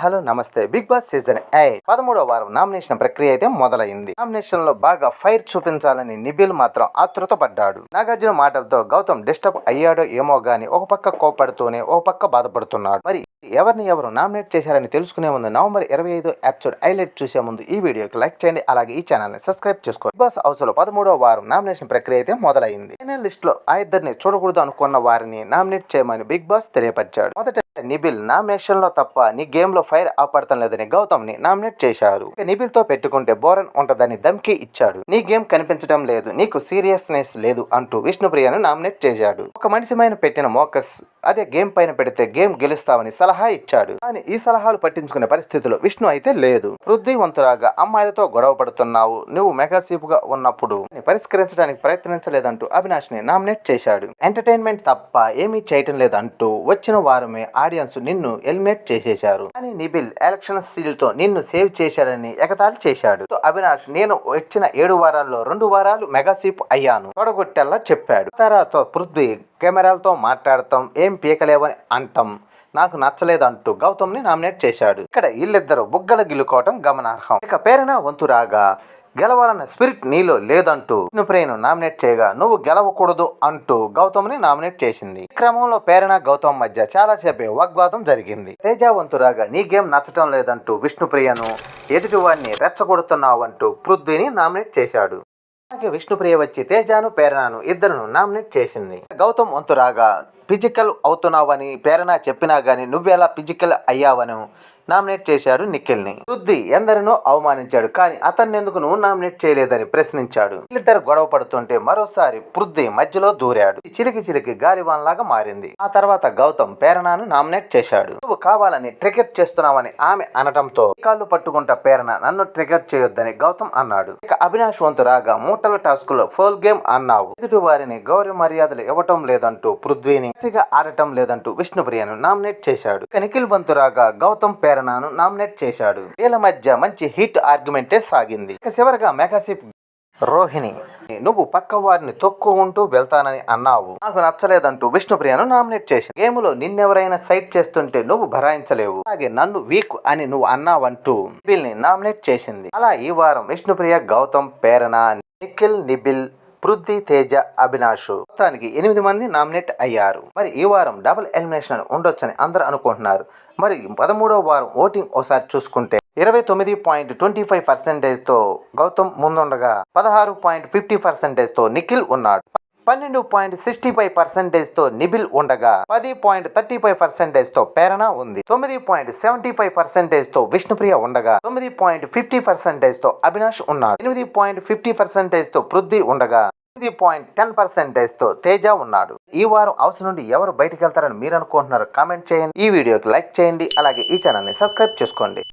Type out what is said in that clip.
Hello నమస్తే. Big boss season eight పదమూడో వారం నామినేషన్ ప్రక్రియ అయితే మొదలైంది. నామినేషన్లో బాగా ఫైర్ చూపించాలని నిబిల్ మాత్రం ఆతృత పడ్డాడు నాగార్జున మాటలతో గౌతమ్ డిస్టర్బ్ అయ్యాడో ఏమో గాని ఒక పక్క కోపడుతూనే ఒక పక్క బాధపడుతున్నాడు. మరి ఎవరిని ఎవరు నామినేట్ చేశారని తెలుసుకునే ముందు నవంబర్ ఇరవై ఐదు ఎపిసోడ్ హైలైట్ చూసే ముందు ఈ వీడియోకి లైక్ చేయండి. అలాగే ఈ ఛానల్ని సబ్స్క్రైబ్ చేసుకోండి. బిగ్ బాస్ హౌస్లో పదమూడో వారం నామినేషన్ ప్రక్రియ అయితే మొదలైంది. ఫైనల్ లిస్ట్లో ఆ ఇద్దరిని చూడకూడదు అనుకున్న వారిని నామినేట్ చేయమని బిగ్ బాస్ తెలియపరిచాడు. మొదట నిబిల్ నామినేషన్లో తప్ప నీ గేమ్లో ఫైర్ ఆపడతం లేదని గౌతమ్ని నామినేట్ చేశారు. నిబిల్తో పెట్టుకుంటే బోరన్ ఉంటదని ధమ్కి ఇచ్చాడు. నీ గేమ్ కనిపించడం లేదు నీకు సీరియస్నెస్ లేదు అంటూ విష్ణుప్రియను నామినేట్ చేశాడు. ఒక మనిషి పైన పెట్టిన మోకస్ అదే గేమ్ పైన పెడితే గేమ్ గెలుస్తామని సలహా ఇచ్చాడు. కానీ ఈ సలహాలు పట్టించుకునే పరిస్థితిలో విష్ణు అయితే లేదు. పృథ్వీవంతురాగా అమ్మాయిలతో గొడవ పడుతున్నావు నువ్వు మెగాసీపుగా ఉన్నప్పుడు పరిష్కరించడానికి ప్రయత్నించలేదంటూ అవినాష్ని నామినేట్ చేశాడు. ఎంటర్టైన్మెంట్ తప్ప ఏమీ చేయటం లేదంటూ వచ్చిన వారమే ఆడియన్స్ నిన్ను ఎలిమినేట్ చేసేశారు. కానీ నిబిల్ ఎలక్షన్ సీల్తో నిన్ను సేవ్ చేశాడని ఎగతాళి చేశాడు. అవినాష్ నేను వచ్చిన ఏడు వారాల్లో రెండు వారాలు మెగాసీప్ అయ్యాను. తొడగొట్టేలా చెప్పాడు. తర్వాత పృథ్వీ కెమెరాలతో మాట్లాడతాం ఏం పీకలేవని అంటాం. నాకు నచ్చలేదంటూ గౌతమ్ని నామినేట్ చేశాడు. ఇక్కడ వీళ్ళిద్దరూ బుగ్గల గిల్లుకోవటం గమనార్హం. ఇక పేరున వంతు రాగా గెలవాలన్న స్పిరిట్ నీలో లేదంటూ విష్ణుప్రియను నామినేట్ చేయగా నువ్వు గెలవకూడదు అంటూ గౌతమ్ని నామినేట్ చేసింది. ఈ క్రమంలో పేరణ గౌతమ్ మధ్య చాలా సేపే వాగ్వాదం జరిగింది. తేజావంతురాగా నీ గేమ్ నచ్చటం లేదంటూ విష్ణుప్రియను ఎదుటివాడిని రెచ్చగొడుతున్నావంటూ పృథ్వీని నామినేట్ చేశాడు. అలాగే విష్ణుప్రియ వచ్చి తేజాను ప్రేరణను ఇద్దరును నామినేట్ చేసింది. గౌతమ్ వంతు రాగా ఫిజికల్ అవుతున్నావని ప్రేరణ చెప్పినా గానీ నువ్వెలా ఫిజికల్ అయ్యావను? నామినేట్ చేశాడు నిఖిల్ని. వృద్ధి ఎందరినో అవమానించాడు కానీ అతన్ని ఎందుకు నువ్వు నామినేట్ చేయలేదని ప్రశ్నించాడు. వీళ్ళిద్దరు గొడవ పడుతుంటే మరోసారి పృథ్వీ మధ్యలో దూరాడు. ఈ చిలికి చిలికి గాలివాన్లాగా మారింది. ఆ తర్వాత గౌతమ్ ప్రేరణను నామినేట్ చేశాడు. నువ్వు కావాలని ట్రిగర్ చేస్తున్నావని ఆమె అనటంతో కాళ్ళు పట్టుకుంటా ప్రేరణ నన్ను ట్రిగర్ చేయొద్దని గౌతమ్ అన్నాడు. ఇక అవినాష్ వంతు రాగా మూటల టాస్క్లో ఫోల్ గేమ్ అన్నావు. ఎదుటి వారిని గౌరవ మర్యాదలు ఇవ్వటం లేదంటూ పృథ్వీని ఆడటం లేదంటూ విష్ణుప్రియను నామినేట్ చేశాడు. ఇక నిఖిల్ వంతు రాగా గౌతమ్ ప్రేరణను నామినేట్ చేశాడు. వీళ్ళ మధ్య మంచి హిట్ ఆర్గ్యుమెంటే సాగింది. చివరిగా చివరగా మెగాసిప్ రోహిణి నువ్వు పక్క వారిని తొక్కుకుంటూ వెళ్తానని అన్నావు. నాకు నచ్చలేదంటూ విష్ణుప్రియను నామినేట్ చేసింది. గేములో నిన్నెవరైనా సైట్ చేస్తుంటే నువ్వు భరాయించలేవు. అలాగే నన్ను వీక్ అని నువ్వు అన్నావంటూ నిబిల్ని నామినేట్ చేసింది. అలా ఈ వారం విష్ణుప్రియ గౌతమ్ ప్రేరణ నిఖిల్ నిబిల్ పృథ్వీ తేజ అవినాష్ మొత్తానికి ఎనిమిది మంది నామినేట్ అయ్యారు. మరి ఈ వారం డబుల్ ఎలిమినేషన్ ఉండొచ్చని అందరూ అనుకుంటున్నారు. మరి పదమూడవ వారం ఓటింగ్ ఒకసారి చూసుకుంటే ఇరవై తొమ్మిది పాయింట్ ట్వంటీ ఫైవ్ పర్సెంటేజ్తో గౌతమ్ ముందుండగా పదహారు పాయింట్ ఫిఫ్టీ పర్సెంటేజ్తో నిఖిల్ ఉన్నాడు. పన్నెండు పాయింట్ సిక్స్టీ ఫైవ్ పర్సెంటేజ్తో నిబిల్ ఉండగా పది పాయింట్ థర్టీ ఫైవ్ పర్సెంటేజ్తో ప్రేరణ ఉంది. తొమ్మిది పాయింట్ సెవెంటీ ఫైవ్ పర్సెంటేజ్తో విష్ణుప్రియ ఉండగా తొమ్మిది పాయింట్ ఫిఫ్టీ పర్సెంటేజ్తో అవినాష్ ఉన్నాడు. ఎనిమిది పాయింట్ ఫిఫ్టీ పర్సెంటేజ్తో పృథ్వీ ఉండగా ఎనిమిది పాయింట్ టెన్ పర్సెంటేజ్తో తేజ ఉన్నాడు. ఈ వారం హౌస్ నుండి ఎవరు బయటకు వెళ్తారని మీరు అనుకుంటున్నారు కామెంట్ చేయండి. ఈ వీడియోకి లైక్ చేయండి. అలాగే ఈ ఛానల్ని సబ్స్క్రైబ్ చేసుకోండి.